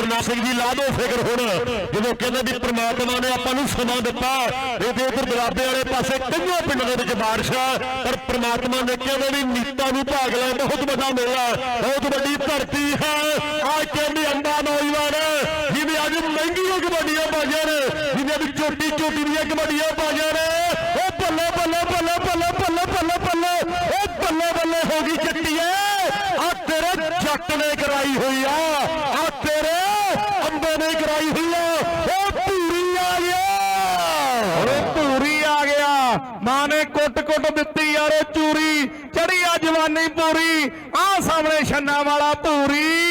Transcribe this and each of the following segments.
ਗੁਰਨਾਮ ਸਿੰਘ ਜੀ ਲਾ ਦੋ ਫਿਕਰ ਹੁਣ। ਜਦੋਂ ਕਹਿੰਦੇ ਵੀ ਪ੍ਰਮਾਤਮਾ ਨੇ ਆਪਾਂ ਨੂੰ ਸਮਾਂ ਦਿੱਤਾ, ਇਹਦੇ ਉਧਰ ਦਰਾਬੇ ਵਾਲੇ ਪਾਸੇ ਕਈਆਂ ਪਿੰਡਾਂ ਦੇ ਵਿੱਚ ਬਾਰਿਸ਼ ਆ ਪਰ ਪ੍ਰਮਾਤਮਾ ਨੇ ਕਹਿੰਦੇ ਵੀ ਨੀਤਾਂ ਨੂੰ ਭਾਗ ਲੈ ਬਹੁਤ ਵੱਡਾ ਮੇਲਾ ਬਹੁਤ ਵੱਡੀ ਧਰਤੀ ਹੈ। ਆ ਕਹਿੰਦੀ ਅੰਡਾ ਨੌਜਵਾਨ ਜਿਹਨੇ ਅੱਜ ਮਹਿੰਗੀਆਂ ਕਬੱਡੀਆਂ ਪਾਈਆਂ ਨੇ ਜਿਹਨੇ ਵੀ ਚੋਟੀ ਚੋਟੀ ਦੀਆਂ ਕਬੱਡੀਆਂ ਪਾਈਆਂ ਨੇ। ਉਹ ਬੱਲੇ ਬੱਲੇ ਬੱਲੇ ਬੱਲੇ ਬੱਲੇ ਬੱਲੇ ਬੱਲੇ, ਉਹ ਬੱਲੇ ਬੱਲੇ ਹੋ ਗਈ ਚੱਟੀਏ ਆ ਤੇਰੇ ਜੱਟ ਨੇ ਕਰਾਈ ਹੋਈ ਆ। ਨੇ ਕੁੱਟ ਦਿੱਤੀ ਯਾਰ ਚੂਰੀ ਚੜੀ ਆ ਜਵਾਨੀ ਪੂਰੀ ਆ ਸਾਹਮਣੇ ਛੰਨਾ ਵਾਲਾ ਧੂਰੀ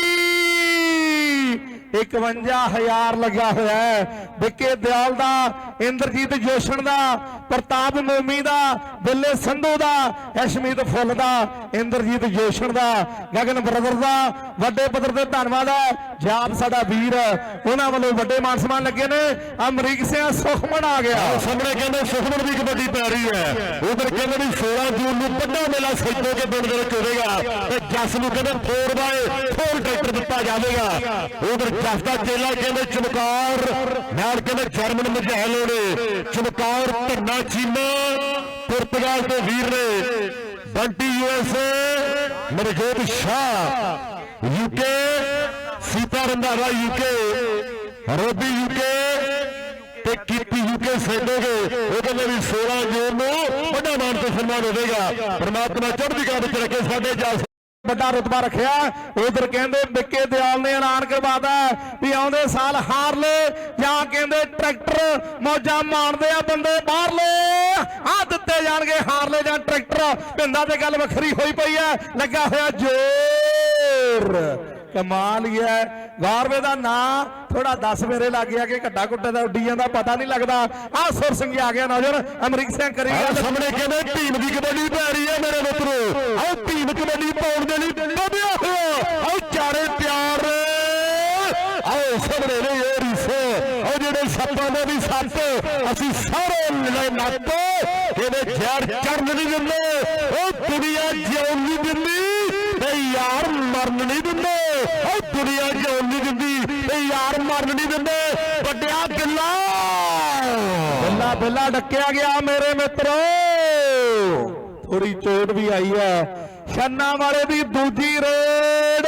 51000 ਲੱਗਾ ਹੋਇਆ ਹੈ। ਵਿੱਕੇ ਦਿਆਲ ਦਾ, ਇੰਦਰਜੀਤ ਜੋਸ਼ਣ ਦਾ, ਪ੍ਰਤਾਪ ਮੋਮੀ ਦਾ, ਬਿੱਲੇ ਸੰਧੂ ਦਾ, ਅਸ਼ਮੀਤ ਫੁੱਲ ਦਾ, ਇੰਦਰਜੀਤ ਜੋਸ਼ਣ ਦਾ, ਗਗਨ ਬ੍ਰਦਰ ਦਾ, ਵੱਡੇ ਪੱਧਰ ਤੇ ਧੰਨਵਾਦ ਹੈ। ਜਾਪ ਸਾਡਾ ਵੀਰ, ਉਹਨਾਂ ਵੱਲੋਂ ਵੱਡੇ ਮਾਨ ਸਨਮਾਨ ਲੱਗੇ ਨੇ। ਅਮਰੀਕ ਸਿੰਘ ਸੁਖਮਨ ਆ ਗਿਆ। ਆਹ ਸਾਹਮਣੇ ਕਹਿੰਦੇ ਸੁਖਮਨ ਦੀ ਕਬੱਡੀ ਪੈ ਰਹੀ ਹੈ। ਉਧਰ ਕਹਿੰਦੇ ਵੀ 16 ਜੂਨ ਨੂੰ ਵੱਡਾ ਮੇਲਾ ਸੈਟੋ ਕੇ ਪਿੰਡ ਦੇ ਵਿੱਚ ਹੋਵੇਗਾ। ਤੇ ਜੱਸ ਨੂੰ ਕਹਿੰਦੇ 4 ਬਾਏ 4 ਟਰੈਕਟਰ ਦਿੱਤਾ ਜਾਵੇਗਾ। ਉਧਰ ਜੱਸ ਚੇਲਾ ਕਹਿੰਦੇ ਚਮਕਾਰ, ਨਾਲ ਕਹਿੰਦੇ ਜਰਮਨ ਮਝੈਲ ਨੇ ਚਮਕੌਰ ਧੰਨਾ ਚੀਮਾ ਪੁਰਤਗਾਲ ਦੇ ਵੀਰ ਨੇ। Bunty USA Marjot Shah UK Sita Randhawa UK Robbie UK ਤੇ ਕੀਤੀ ਯੂਕੇ ਸੈਂਦੋਗੇ ਉਹ ਕਹਿੰਦੇ ਵੀ 16 ਜੂਨ ਨੂੰ ਵੱਡਾ ਮਾਨ ਤੇ ਸਨਮਾਨ ਹੋਵੇਗਾ। ਪ੍ਰਮਾਤਮਾ ਚੜ੍ਹਦੀ ਕਲਾ ਵਿੱਚ ਰੱਖੇ ਸਾਡੇ ਜਸ ਵੱਡਾ ਰੁਤਬਾ ਰੱਖਿਆ। ਉਧਰ ਕਹਿੰਦੇ ਵਿੱਕੇ ਦਿਆਲ ਨੇ ਐਲਾਨ ਕਰਵਾਦਾ ਵੀ ਆਉਂਦੇ ਸਾਲ ਹਾਰਲੇ ਜਾਂ ਕਹਿੰਦੇ ਟਰੈਕਟਰ ਮੌਜਾਂ ਮਾਣਦੇ ਆ ਬੰਦੇ ਬਾਹਰਲੇ ਆ ਦਿੱਤੇ ਜਾਣਗੇ ਹਾਰਲੇ ਜਾਂ ਟਰੈਕਟਰ। ਪਿੰਡਾਂ ਤੇ ਗੱਲ ਵੱਖਰੀ ਹੋਈ ਪਈ ਐ ਲੱਗਾ ਹੋਇਆ ਜ਼ੋਰ। ਕਮਾਲ ਹੀ ਹੈ। ਗੌਰਵੇ ਦਾ ਨਾਂ ਥੋੜਾ 10 ਮੇਰੇ ਲੱਗ ਗਿਆ ਕਿ ਘੱਟਾ ਘੁੱਟੇ ਦਾ ਉੱਡੀ ਜਾਂਦਾ ਪਤਾ ਨਹੀਂ ਲੱਗਦਾ। ਆ ਸੁਰ ਸਿੰਘ ਆ ਗਿਆ ਨੌਜਵਾਨ ਅਮਰੀਕ ਸਿੰਘ ਕਰੀ ਗੱਲ ਸਾਹਮਣੇ ਕਹਿੰਦੇ ਟੀਮ ਦੀ ਕਬੱਡੀ ਪੈ ਰਹੀ ਹੈ ਮੇਰੇ ਮਿੱਤਰੋ। ਆਹ ਟੀਮ ਕਬੱਡੀ ਪਾਉਣ ਦੇ ਲਈ ਵਧਿਆ ਹੋਇਆ। ਆਹ ਚਾਰੇ ਪਿਆਰ ਆਓ ਸਾਹਮਣੇ ਨੇ ਇਹ ਰਿਸੇ। ਉਹ ਜਿਹੜੇ ਸੱਪਾਂ ਦੇ ਵੀ ਸੱਪ ਅਸੀਂ ਸਾਰੇ ਲੈ ਨੱਪ ਇਹਦੇ ਜ਼ਹਿਰ ਚੜਨ ਨਹੀਂ ਦਿੰਦੇ। ਉਹ ਦੁਨੀਆ ਜਿਉਣ ਨਹੀਂ ਦਿੰਦੀ ਤੇ ਯਾਰ ਮਰਨ ਨਹੀਂ ਦਿੰਦੇ। ਉਹ ਦੁਨੀਆ ਜਿਉਣ ਨਹੀਂ ਦਿੰਦੀ। ਤੇ ਯਾਰ ਮਰਨ ਨਹੀਂ ਦਿੰਦੇ। ਵੱਡਿਆ ਗਿੱਲਾ। ਬੱਲਾ ਬੱਲਾ ਡੱਕਿਆ ਗਿਆ ਮੇਰੇ ਮਿੱਤਰੋ। ਥੋੜੀ ਚੋਟ ਵੀ ਆਈ ਹੈ ਛੰਨਾ ਵਾਲੇ ਦੀ ਦੂਜੀ ਰੇਡ।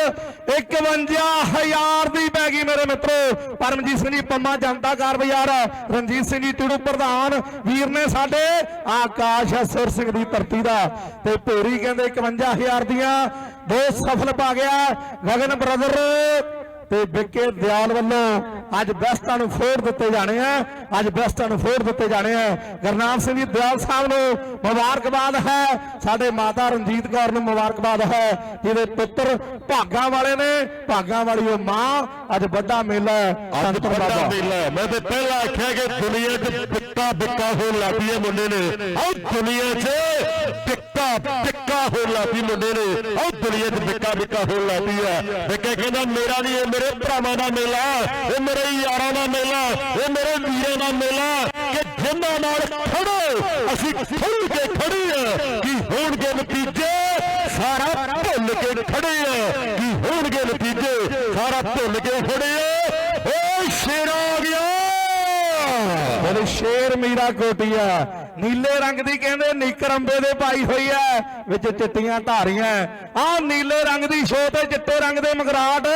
51000 ਦੀ ਪੈ ਗਈ ਮੇਰੇ ਮਿੱਤਰੋ। ਪਰਮਜੀਤ ਸਿੰਘ ਜੀ, ਪੰਮਾ ਜਨਤਾ ਕਾਰ ਬਾਜ਼ਾਰ। ਰਣਜੀਤ ਸਿੰਘ ਜੀ ਟਿੜੂ ਪ੍ਰਧਾਨ। ਵੀਰ ਨੇ ਸਾਡੇ ਆਕਾਸ਼ ਹੈ ਸੁਰ ਸਿੰਘ ਦੀ ਧਰਤੀ ਦਾ। ਤੇ ਭੋਰੀ ਕਹਿੰਦੇ 51000 ਦੀਆਂ। ਦੋ ਸਫਲ ਪਾ ਗਿਆ ਗਗਨ ਬ੍ਰਦਰ ਤੇ ਵਿੱਕੇ ਦਿਆਲ ਵੱਲੋਂ ਅੱਜ ਬੈਸਟਾਂ ਨੂੰ ਫੋੜ ਦਿੱਤੇ ਜਾਣੇ ਆ। ਅੱਜ ਬੈਸਟਾਂ ਨੂੰ ਫੋੜ ਦਿੱਤੇ ਜਾਣੇ ਆ। ਗਰਨਾਮ ਸਿੰਘ ਜੀ ਦਿਆਲ ਸਾਹਿਬ ਨੂੰ ਮੁਬਾਰਕਬਾਦ ਹੈ। ਸਾਡੇ ਮਾਤਾ ਰਣਜੀਤ ਕੌਰ ਨੂੰ ਮੁਬਾਰਕਬਾਦ ਹੈ ਜਿਹਦੇ ਪੁੱਤਰ ਭਾਗਾਂ ਵਾਲੇ ਨੇ। ਭਾਗਾਂ ਵਾਲੀ ਉਹ ਮਾਂ ਅੱਜ ਵੱਡਾ ਮੇਲਾ ਹੈ ਅੱਜ ਸੰਤ ਵੱਡਾ ਮੇਲਾ। ਮੈਂ ਤੇ ਪਹਿਲਾਂ ਆਖਿਆ ਕਿ ਦੁਨੀਆ 'ਚ ਬਿੱਕਾ ਬਿੱਕਾ ਹੋਣ ਲੱਗੀ ਹੈ ਮੁੰਡੇ ਨੇ। ਆਹ ਦੁਨੀਆ 'ਚ ਟਿੱਕਾ ਬਿੱਕਾ ਹੋਣ ਲੱਗੀ ਮੁੰਡੇ ਨੇ। ਆਹ ਦੁਨੀਆ 'ਚ ਬਿੱਕਾ ਬਿੱਕਾ ਹੋਣ ਲੱਗੀ ਹੈ ਬਿੱਕੇ ਕਹਿੰਦਾ, ਮੇਰਾ ਨਹੀਂ, ਇਹ ਮੇਰੇ ਭਰਾਵਾਂ ਦਾ ਮੇਲਾ, ਇਹ ਮੇਰੇ ਯਾਰਾਂ ਦਾ ਮੇਲਾ, ਇਹ ਮੇਰੇ ਵੀਰਾਂ ਦਾ ਮੇਲਾ, ਕਿ ਜਿੰਨਾਂ ਨਾਲ ਖੜੋ, ਅਸੀਂ ਖੁੱਲ ਕੇ ਖੜੇ ਆ, ਕਿ ਹੋਣਗੇ ਨਤੀਜੇ? ਸਾਰਾ ਭੁੱਲ ਕੇ ਖੜੇ ਆ, ਕੀ ਹੋਣਗੇ ਨਤੀਜੇ? ਸਾਰਾ ਭੁੱਲ ਕੇ ਖੜੇ ਆ ਮੀਰਾ ਕੋਟੀਆ ਨੀਲੇ ਰੰਗ ਦੀ ਕਹਿੰਦੇ ਨੀਕਰ ਅੰਬੇ ਦੇ ਪਾਈ ਹੋਈ ਹੈ ਵਿੱਚ ਚਿੱਟੀਆਂ ਧਾਰੀਆਂ। ਆਹ ਨੀਲੇ ਰੰਗ ਦੀ ਸ਼ੋ ਤੇ ਚਿੱਟੇ ਰੰਗ ਦੇ ਮਗਰਾਟ।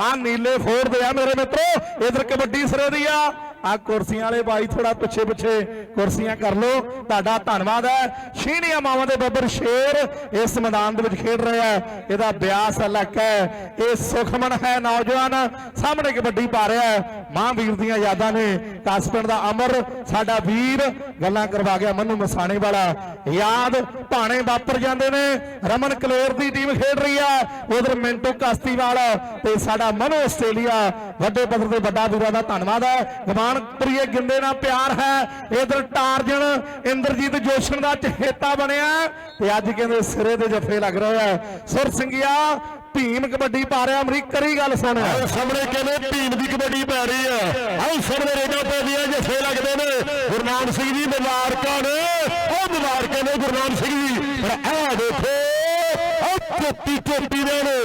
ਆਹ ਨੀਲੇ ਫੋੜਦੇ ਆ ਮੇਰੇ ਮਿੱਤਰੋ, ਇਧਰ ਕਬੱਡੀ ਸਿਰੇ ਦੀ ਆ। ਆ ਕੁਰਸੀਆਂ ਵਾਲੇ ਬਾਈ ਥੋੜਾ ਪਿੱਛੇ ਪਿੱਛੇ ਕੁਰਸੀਆਂ ਕਰ ਲਓ। ਤੁਹਾਡਾ ਧੰਨਵਾਦ ਹੈ। ਸ਼ੀਣੀਆਂ ਮਾਵਾਂ ਦੇ ਬੱਬਰ ਸ਼ੇਰ ਇਸ ਮੈਦਾਨ ਦੇ ਵਿੱਚ ਖੇਡ ਰਿਹਾ ਹੈ ਇਹਦਾ ਬਿਆਸ ਇਲਾਕਾ ਹੈ। ਇਹ ਸੁਖਮਨ ਹੈ ਨੌਜਵਾਨ। ਸਾਹਮਣੇ ਕਬੱਡੀ ਪਾ ਰਿਹਾ ਹੈ। ਮਹਾਂਵੀਰ ਦੀਆਂ ਯਾਦਾਂ ਨੇ। ਕਾਸਪਿੰਡ ਦਾ ਅਮਰ, ਸਾਡਾ ਵੀਰ। ਗੱਲਾਂ ਕਰਵਾ ਗਿਆ ਮੰਨੂ ਮਸਾਣੇ ਵਾਲਾ ਯਾਦ ਭਾਣੇ ਵਾਪਰ ਜਾਂਦੇ ਨੇ। ਰਮਨ ਕਲੋਰ ਦੀ ਟੀਮ ਖੇਡ ਰਹੀ ਆ। ਉਧਰ ਮਿੰਟੂ ਕਾਸਤੀਵਾਲ ਤੇ ਸਾਡਾ ਮਨੋ ਆਸਟ੍ਰੇਲੀਆ। ਵੱਡੇ ਪੱਧਰ ਤੇ ਵੱਡਾ ਵੀਰਾਂ ਦਾ ਧੰਨਵਾਦ ਹੈ। ਗਮਾਨਪੁਰੀਏ ਗਿੰਦੇ ਨਾਲ ਪਿਆਰ ਹੈ। ਇਧਰ ਟਾਰਜਨ ਇੰਦਰਜੀਤ ਜੋਸ਼ਨ ਦਾ ਚਹੇਤਾ ਬਣਿਆ ਤੇ ਅੱਜ ਕਹਿੰਦੇ ਸਿਰੇ ਦੇ ਜੱਫੇ ਲੱਗ ਰਹੇ ਆ ਸੁਰ ਸਿੰਘਿਆ ਭੀਮ ਕਬੱਡੀ ਪਾ ਰਿਹਾ, ਅਮਰੀਕ ਕਰੀ ਗੱਲ ਸੁਣ। ਸਾਹਮਣੇ ਕਹਿੰਦੇ ਟੀਮ ਦੀ ਕਬੱਡੀ ਪੈ ਰਹੀ ਹੈ। ਆਹ ਸਾਹਮਣੇ ਰੇਡਾਂ ਪੈਦੀਆਂ ਜੱਫੇ ਲੱਗਦੇ ਨੇ। ਗੁਰਨਾਮ ਸਿੰਘ ਜੀ, ਮੁਬਾਰਕਾਂ ਨੇ। ਉਹ ਮੁਬਾਰਕਾਂ ਨੇ ਗੁਰਨਾਮ ਸਿੰਘ ਜੀ। ਪਰ ਆਹ ਦੇਖੋ, ਆਹ ਚੋਟੀ ਚੋਟੀ ਦੇ ਨੇ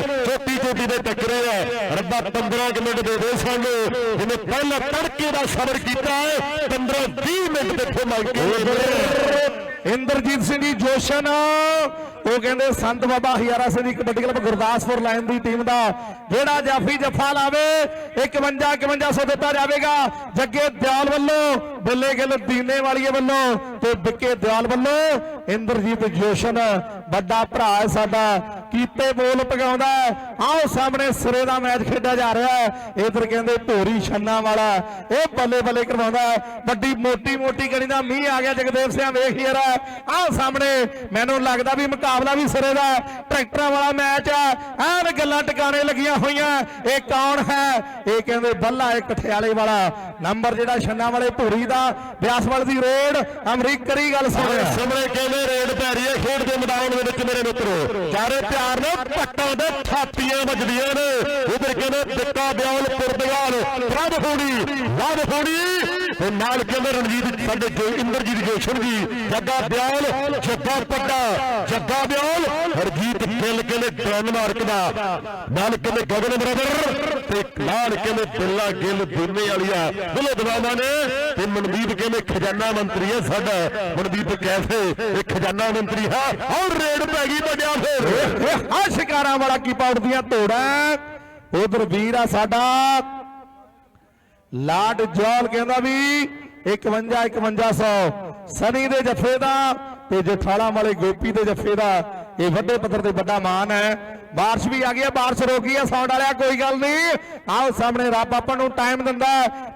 ਗੋਡੀ ਦੇ ਟੱਕਰੇ ਆ। ਰੱਬਾ 15 ਕੁ ਮਿੰਟ ਦੇ ਦੇ ਸਾਨੂੰ। ਜਿਵੇਂ ਪਹਿਲਾਂ ਤੜਕੇ ਦਾ ਸਬਰ ਕੀਤਾ ਹੈ 15 20 ਮਿੰਟ ਫੋ ਮੰਗ ਕੇ ਇੰਦਰਜੀਤ ਸਿੰਘ ਜੀ ਜੋਸ਼ਨ। ਉਹ ਕਹਿੰਦੇ ਸੰਤ ਬਾਬਾ ਹਿਆਰਾ ਸਿੰਘ ਜੀ ਕਬੱਡੀ ਕਲੱਬ ਗੁਰਦਾਸਪੁਰ ਲਾਈਨ ਦੀ ਟੀਮ ਦਾ। ਜਿਹੜਾ ਜਾਫੀ ਜਫਾ ਲਾਵੇ 51 5100 ਦਿੱਤਾ ਜਾਵੇਗਾ। ਜੱਗੇ ਦਿਆਲ ਵੱਲੋਂ ਬੱਲੇ ਗਿੱਲ ਦੀਨੇ ਵਾਲੀਏ ਵੱਲੋਂ ਤੇ ਵਿੱਕੇ ਦਿਆਲ ਵੱਲੋਂ। ਇੰਦਰਜੀਤ ਜੋਸ਼ਨ ਵੱਡਾ ਭਰਾ ਹੈ ਸਾਡਾ। ਕੀਤੇ ਬੋਲ ਪਗਾਉਂਦਾ ਆਓ ਸਾਹਮਣੇ ਸਿਰੇ ਦਾ ਮੈਚ ਖੇਡਿਆ ਜਾ ਰਿਹਾ ਹੈ। ਇਧਰ ਕਹਿੰਦੇ ਧੋਰੀ ਛੰਨਾ ਵਾਲਾ ਇਹ ਬੱਲੇ ਬੱਲੇ ਕਰਵਾਉਂਦਾ ਵੱਡੀ ਮੋਟੀ ਮੋਟੀ ਗਣੀ ਦਾ ਮੀਂਹ ਆ ਗਿਆ। ਜਗਦੇਵ ਸਿੰਘ ਵੇਖ ਯਾਰ। ਆਹ ਸਾਹਮਣੇ ਮੈਨੂੰ ਲੱਗਦਾ ਵੀ ਮੁਕਾਬਲਾ ਵੀ ਸਿਰੇ ਦਾ ਟਰੈਕਟਰਾਂ ਵਾਲਾ ਮੈਚ ਆ ਐਨ ਗੱਲਾਂ ਟਿਕਾਣੇ ਲੱਗੀਆਂ ਹੋਈਆਂ। ਇਹ ਕੌਣ ਹੈ? ਇਹ ਕਹਿੰਦੇ ਬੱਲਾ, ਇਹ ਕਠਿਆਲੇ ਵਾਲਾ। ਨੰਬਰ ਜਿਹੜਾ ਛੰਨਾ ਵਾਲੇ ਧੋਰੀ ਦਾ, ਬਿਆਸਵਾਲ ਦੀ ਰੋਡ। ਅਮਰੀਕ ਕਰੀ ਗੱਲ ਸੁਣਿਆ ਸਾਹਮਣੇ ਕਹਿੰਦੇ ਰੇਡ ਪੈ ਰਹੀ ਹੈ। ਖੇਡ ਦੇ ਮੈਦਾਨ ਦੇ ਵਿੱਚ ਮੇਰੇ ਮਿੱਤਰੋ ਚਾਰੇ ਪਿਆਰ ਨਾਲ ਪੱਟਾਂ ਦੇ ਥਾਪੀਆਂ ਵੱਜਦੀਆਂ ਨੇ। ਉਧਰ ਕਹਿੰਦੇ ਦਿੱਤਾ ਬਿਆਲ ਪੁਰਤਗਾਲ ਪ੍ਰਭ ਹੋਣੀ ਲਵ ਹੋਣੀ। ਤੇ ਨਾਲ ਕਹਿੰਦੇ ਰਣਜੀਤ, ਸਾਡੇ ਜੋ ਇੰਦਰਜੀਤ ਜੋਸ਼ਨ ਜੀ, ਜੱਗਾ ਬਿਆਲ, ਜੱਗਾ ਪੱਟਾ ਜੱਗਾ ਬਿਆਲ, ਹਰਜੀਤ ਗਿੱਲ ਕਹਿੰਦੇ ਡੈਨਮਾਰਕ ਦਾ, ਨਾਲ ਕਹਿੰਦੇ ਗਗਨ ਬ੍ਰਦਰ ਤੇ ਨਾਲ ਕਹਿੰਦੇ ਬਿੱਲਾ ਗਿੱਲ ਦੁਨੇ ਵਾਲੀਆ। ਬਿੱਲੇ ਦਵਾਨਾ ਨੇ, ਤੇ ਮਨਦੀਪ ਕਹਿੰਦੇ ਖਜ਼ਾਨਾ ਮੰਤਰੀ ਹੈ ਸਾਡਾ, ਮਨਦੀਪ ਕੈਫੇ, ਇਹ ਖਜ਼ਾਨਾ ਮੰਤਰੀ ਹੈ। ਔਰ ਰੇਡ ਪੈ ਗਈ ਵੱਡਿਆ ਫੇਰ। ਆ ਸ਼ਿਕਾਰਾਂ ਵਾਲਾ ਕੀ ਪਾਉਂਦੀਆਂ ਤੋੜਾ ਉਧਰ ਵੀਰ ਆ ਸਾਡਾ। ਲਾਡ ਜੋਲ ਕਹਿੰਦਾ ਵੀ 51 5100 ਸਨੀ ਦੇ ਜੱਫੇ ਦਾ ਤੇ ਜਠਾਲਾ ਵਾਲੇ ਗੋਪੀ ਦੇ ਜੱਫੇ ਦਾ ਇਹ ਵੱਡੇ ਪੱਧਰ ਤੇ ਵੱਡਾ ਮਾਨ ਹੈ। ਬਾਰਿਸ਼ ਵੀ ਆ ਗਈ ਹੈ, ਬਾਰਿਸ਼ ਰੋਕੀ ਹੈ ਸਾਊਂਡ ਵਾਲਿਆ, ਕੋਈ ਗੱਲ ਨਹੀਂ। ਆਓ ਸਾਹਮਣੇ ਰੱਬ ਆਪਾਂ ਨੂੰ ਟਾਈਮ ਦਿੰਦਾ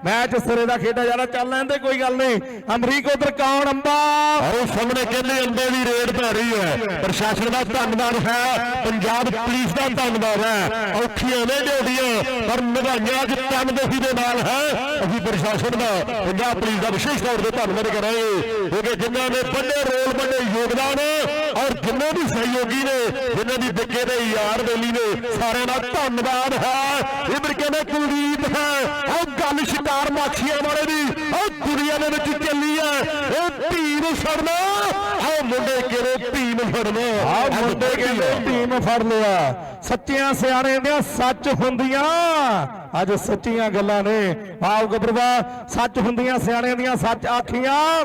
ਮੈਚ ਸਿਰੇ ਦਾ ਖੇਡਿਆ ਜਾ ਚੱਲ ਲੈਂਦੇ, ਕੋਈ ਗੱਲ ਨਹੀਂ। ਅਮਰੀਕ ਉਧਰ ਕੌਣ ਅੰਬਾ? ਆਓ ਸਾਹਮਣੇ ਕਹਿੰਦੇ ਅੰਬੇ ਦੀ ਰੇਡ ਪੈ ਰਹੀ ਹੈ। ਪ੍ਰਸ਼ਾਸਨ ਦਾ ਧੰਨਵਾਦ ਹੈ, ਪੰਜਾਬ ਪੁਲਿਸ ਦਾ ਧੰਨਵਾਦ ਹੈ। ਔਖੀਆਂ ਨੇ ਡਿਊਟੀਆਂ ਪਰ ਨਿਭਾਈਆਂ ਅੱਜ ਤਨਦੇਹੀ ਦੇ ਨਾਲ ਹੈ। ਅਸੀਂ ਪ੍ਰਸ਼ਾਸਨ ਦਾ, ਪੰਜਾਬ ਪੁਲਿਸ ਦਾ ਵਿਸ਼ੇਸ਼ ਤੌਰ ਤੇ ਧੰਨਵਾਦ ਕਰਾਂਗੇ। ਕਿਉਂਕਿ ਜਿਨ੍ਹਾਂ ਨੇ ਵੱਡੇ ਰੋਲ, ਵੱਡੇ ਯੋਗਦਾਨ ਔਰ ਜਿਨ੍ਹਾਂ ਦੀ ਸਹਿਯੋਗੀ ਨੇ ਜਿਨ੍ਹਾਂ ਦੀ ਦਿੱਕੇ ਦੇ ਯਾਰ ਬੇਲੀ ਨੇ, ਸਾਰਿਆਂ ਦਾ ਧੰਨਵਾਦ ਹੈ। ਇਧਰ ਕਹਿੰਦੇ ਕੁਲਦੀਪ ਹੈ। ਉਹ ਗੱਲ ਸ਼ਿਕਾਰ ਮਾਛੀਆਂ ਵਾਲੇ ਦੀ, ਉਹ ਦੁਨੀਆ ਦੇ ਵਿੱਚ ਚੱਲੀ ਹੈ। ਇਹ ਧੀ ਨੂੰ ਛੱਡਣਾ ਆਹ ਮੁੰਡੇ ਕਿਹੜੇ ਧੀ ਨੂੰ ਫੜਨਾ? ਆ ਮੁੰਡੇ ਕਹਿੰਦੇ ਟੀਮ ਫੜ ਲਿਆ ਸੱਚੀਆਂ ਸਿਆਣਿਆਂ ਦੀਆਂ ਸੱਚ ਹੁੰਦੀਆਂ। ਅੱਜ ਸੱਚੀਆਂ ਗੱਲਾਂ ਨੇ। ਆਓ ਗੱਭਰਵਾ ਸੱਚ ਹੁੰਦੀਆਂ ਸਿਆਣਿਆਂ ਦੀਆਂ ਸੱਚ ਆਖੀਆਂ।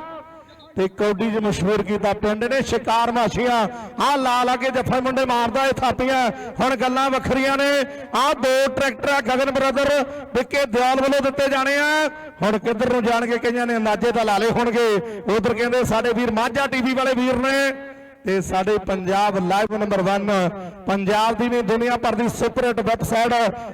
ਤੇ ਕੌਡੀ ਚ ਮਸ਼ਹੂਰ ਕੀਤਾ ਪਿੰਡ ਨੇ ਸ਼ਿਕਾਰ ਮਾਸ਼ੀਆਂ ਆ ਲਾ ਲਾ ਕੇ ਜੱਫਾ ਮੁੰਡੇ ਮਾਰਦਾ, ਇਹ ਥਾਪੀਆਂ। ਹੁਣ ਗੱਲਾਂ ਵੱਖਰੀਆਂ ਨੇ। ਆ ਦੋ ਟਰੈਕਟਰ ਆ, ਗਗਨ ਬ੍ਰਦਰ ਵਿੱਕੇ ਦਿਆਲ ਵੱਲੋਂ ਦਿੱਤੇ ਜਾਣੇ ਆ। ਹੁਣ ਕਿੱਧਰ ਨੂੰ ਜਾਣਗੇ, ਕਈਆਂ ਨੇ ਅੰਦਾਜ਼ੇ ਤਾਂ ਲਾ ਲਏ ਹੋਣਗੇ। ਉਧਰ ਕਹਿੰਦੇ ਸਾਡੇ ਵੀਰ ਮਾਝਾ ਟੀਵੀ ਵਾਲੇ ਵੀਰ ਨੇ। ਤੇ ਸਾਡੇ ਪੰਜਾਬ ਲਾਈਵ ਨੰਬਰ 1 ਪੰਜਾਬ ਦੀ ਨਹੀਂ ਦੁਨੀਆ ਭਰ ਦੀ ਸੁਪਰ ਹਿੱਟ ਵੈਬਸਾਈਟ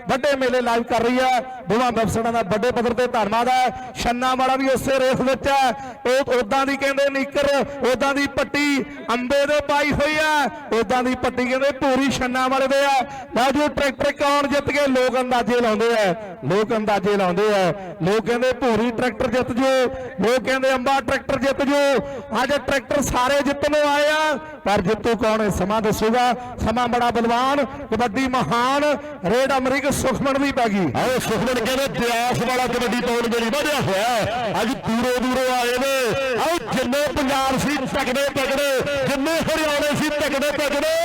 ਵੱਡੇ ਮੇਲੇ ਲਾਈਵ ਕਰ ਰਹੀ ਹੈ। ਦੋਵਾਂ ਵੈਬਸਾਈਟਾਂ ਦਾ ਵੱਡੇ ਪੱਧਰ ਤੇ ਧੰਨਵਾਦ ਹੈ। ਛੰਨਾ ਵਾਲਾ ਵੀ ਉਸੇ ਰੇਸ ਵਿੱਚ ਹੈ। ਉਹ ਉਦਾਂ ਦੀ ਕਹਿੰਦੇ ਨੀਕਰ ਉਦਾਂ ਦੀ ਪੱਟੀ ਅੰਬੇ ਦੇ ਪਾਈ ਹੋਈ ਹੈ। ਉਦਾਂ ਦੀ ਪੱਟੀ ਕਹਿੰਦੇ ਪੂਰੀ ਛੰਨਾ ਵਾਲੇ ਦੇ ਆ ਲਓ ਜੋ, ਟਰੈਕਟਰ ਕੌਣ ਜਿੱਤ ਕੇ ਲੋਕ ਅੰਦਾਜ਼ੇ ਲਾਉਂਦੇ ਆ ਲੋਕ ਅੰਦਾਜ਼ੇ ਲਾਉਂਦੇ ਆ ਲੋਕ ਕਹਿੰਦੇ ਭੂਰੀ ਟਰੈਕਟਰ ਜਿੱਤ ਜੋ। ਲੋਕ ਕਹਿੰਦੇ ਅੰਬਾ ਟਰੈਕਟਰ ਜਿੱਤ ਜੋ। ਅੱਜ ਟਰੈਕਟਰ ਸਾਰੇ ਜਿੱਤਣ ਨੂੰ ਆਏ ਆ। ਪਰ ਜਿੱਤੂ ਕੌਣ ਹੈ? ਸਮਾਂ ਦੱਸੂਗਾ। ਸਮਾਂ ਬੜਾ ਬਲਵਾਨ, ਕਬੱਡੀ ਮਹਾਨ, ਰੇਡ ਅਮਰੀਕ ਸੁਖਮਨ ਵੀ ਪੈ ਗਈ। ਆਓ, ਸੁਖਮਨ ਕਹਿੰਦੇ ਬਿਆਸ ਵਾਲਾ ਕਬੱਡੀ ਪਾਉਣ ਦੇ ਲਈ ਵਧਿਆ ਹੋਇਆ ਅੱਜ ਦੂਰੋਂ ਦੂਰੋਂ ਆਏ ਨੇ। ਆਓ, ਜਿੰਨੇ ਪੰਜਾਬ ਸੀ ਤਕੜੇ ਤਕੜੇ, ਜਿੰਨੇ ਹਰਿਆਣੇ ਸੀ ਤਕੜੇ ਤਕੜੇ,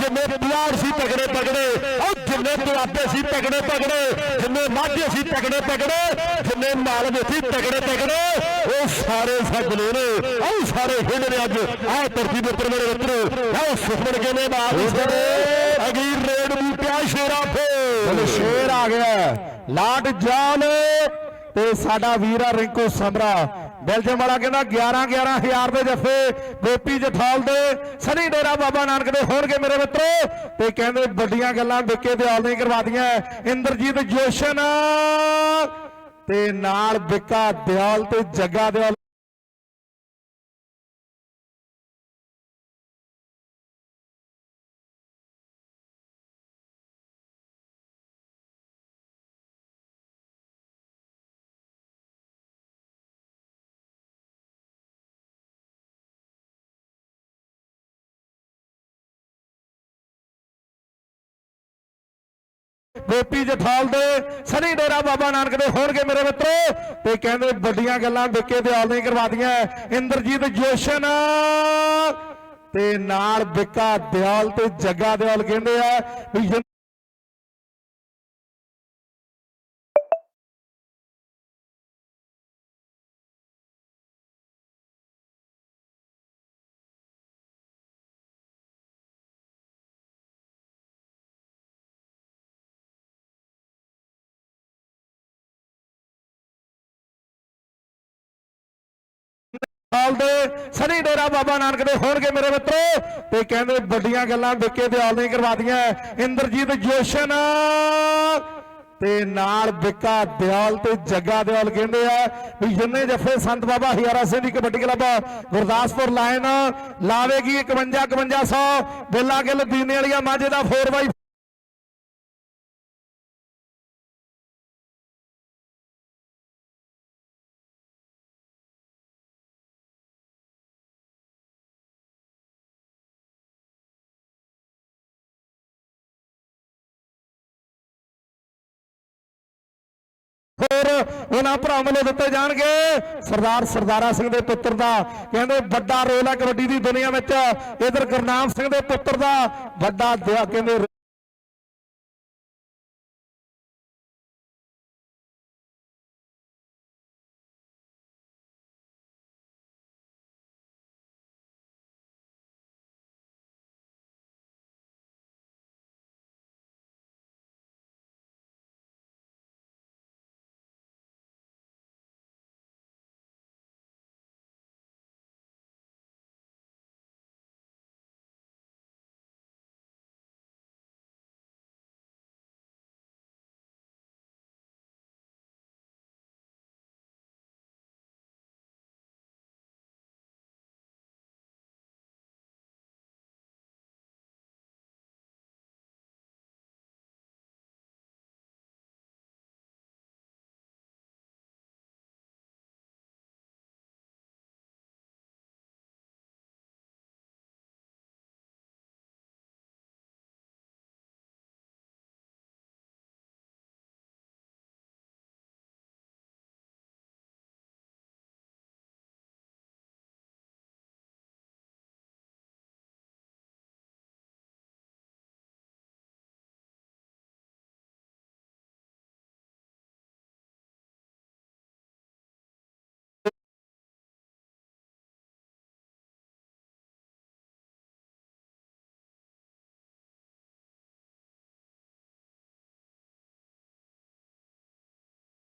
ਜਿੰਨੇ ਬਿਹਾਰ ਸੀ ਤਕੜੇ ਤਕੜੇ, ਆਓ, ਜਿੰਨੇ ਦੁਆਬੇ ਸੀ ਤਕੜੇ ਤਕੜੇ, ਜਿੰਨੇ ਮਾਝੇ ਸੀ ਤਕੜੇ ਤਕੜੇ, ਜਿੰਨੇ ਮਾਲਵੇ ਸੀ ਤਕੜੇ ਤਕੜੇ ਸਾਰੇ ਸੱਜਣੇ ਨੇ ਆਓ ਸਾਰੇ ਖੇਡ ਨੇ ਅੱਜ। ਆਹ ਧਰਤੀ ਦੇ ਉੱਪਰ ਮੇਰੇ ਮਿੱਤਰੋ ਆਓ ਸੁਖਮਨ ਕਹਿੰਦੇ ਬਾਤ ਅਗੀ ਰੇਡ ਬੂਟਿਆ ਸ਼ੇਰਾ ਫੇ ਬੋਲੇ ਸ਼ੇਰ ਆ ਗਿਆ। ਲਾਟ ਜਾਨ ਤੇ ਸਾਡਾ ਵੀਰਾ ਰਿੰਕੂ ਸਮਰਾ। ਬੈਲਜੀਅਮ ਵਾਲਾ ਕਹਿੰਦਾ 11 11000 ਦੇ ਜੱਫੇ ਗੋਪੀ ਜਠਾਲ ਦੇ। ਸਨੀ ਡੇਰਾ ਬਾਬਾ ਨਾਨਕ ਦੇ ਹੋਣਗੇ ਮੇਰੇ ਮਿੱਤਰੋ। ਤੇ ਕਹਿੰਦੇ ਵੱਡੀਆਂ ਗੱਲਾਂ ਵਿੱਕੇ ਦਿਆਲ ਨੇ ਕਰਵਾਦੀਆਂ ਇੰਦਰਜੀਤ ਜੋਸ਼ਨ ਤੇ ਨਾਲ ਵਿੱਕਾ ਦਿਆਲ ਤੇ ਜੱਗਾ ਦਿਆਲ ਗੋਪੀ ਜਠਾਲ ਦੇ, ਸਨੀ ਡੇਰਾ ਬਾਬਾ ਨਾਨਕ ਦੇ ਹੋਣਗੇ ਮੇਰੇ ਮਿੱਤਰੋ। ਤੇ ਕਹਿੰਦੇ ਵੱਡੀਆਂ ਗੱਲਾਂ ਵਿੱਕੇ ਦਿਆਲ ਨੇ ਕਰਵਾਦੀਆਂ ਇੰਦਰਜੀਤ ਜੋਸ਼ਨ। ਤੇ ਨਾਲ ਵਿੱਕਾ ਦਿਆਲ ਤੇ ਜੱਗਾ ਦਿਆਲ ਕਹਿੰਦੇ ਆ ਵੀ ਹਾਲ ਦੇ ਸਨੀ ਡੇਰਾ ਬਾਬਾ ਨਾਨਕ ਦੇ ਹੋਣਗੇ ਮੇਰੇ ਮਿੱਤਰੋ। ਤੇ ਕਹਿੰਦੇ ਵੱਡੀਆਂ ਗੱਲਾਂ ਵਿੱਕੇ ਦਿਆਲ ਨੇ ਕਰਵਾਤੀਆਂ। ਇੰਦਰਜੀਤ ਜੋਸ਼ਨ ਤੇ ਨਾਲ ਵਿੱਕਾ ਦਿਆਲ ਤੇ ਜੱਗਾ ਦਿਆਲ ਕਹਿੰਦੇ ਆ ਵੀ ਜਿੰਨੇ ਜੱਫੇ ਸੰਤ ਬਾਬਾ ਹਿਆਰਾ ਸਿੰਘ ਦੀ ਕਬੱਡੀ ਕਲੱਬ ਗੁਰਦਾਸਪੁਰ ਲਾਇਨ ਲਾਵੇਗੀ 51 5100 ਬੇਲਾ ਗਿੱਲ ਦੀਨੇ ਵਾਲੀਆਂ ਮਾਝੇ ਦਾ 4x ਹੋਰ ਉਹਨਾਂ ਭਰਾਵਾਂ ਵੱਲੋਂ ਦਿੱਤੇ ਜਾਣਗੇ। ਸਰਦਾਰ ਸਰਦਾਰਾ ਸਿੰਘ ਦੇ ਪੁੱਤਰ ਦਾ, ਕਹਿੰਦੇ ਵੱਡਾ ਰੋਲ ਹੈ ਕਬੱਡੀ ਦੀ ਦੁਨੀਆ ਵਿੱਚ। ਇਧਰ ਗੁਰਨਾਮ ਸਿੰਘ ਦੇ ਪੁੱਤਰ ਦਾ ਵੱਡਾ ਕਹਿੰਦੇ